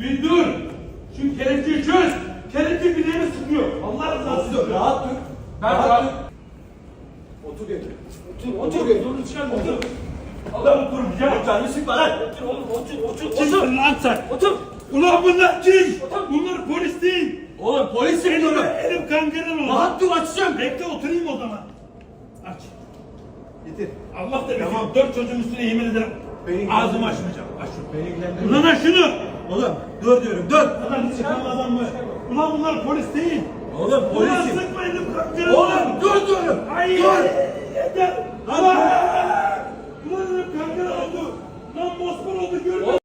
Bir dur. Şu kelepçeyi çöz. Kelepçe bileğimi sıkıyor. Allah rızası için. Rahat dur. Ben rahat rahat. dur. Otur yerine. Otur, otur yerine. Dur çıkarma otur. Adam oturacağım. Canını sıkma lan. Otur oğlum otur otur Kimsin lan sen? Otur. Ulan bunlar kim? Bunlar polis değil. Oğlum polis diyorum. Elim, elim kangren oldu. Rahat dur açacağım. Bekle oturayım o zaman. Aç. Getir. Allah da Tamam. dört çocuğun üstüne yemin ederim. Beni Ağzımı açmayacağım. Aç şunu. Ulan aç şunu. Oğlum dur diyorum dur. Ulan çıkan adam mı? Ulan bunlar polis değil. Oğlum Ulan polisim. sıkma elim kangren Oğlum dur diyorum. Ay Dur. yeter. Ulan.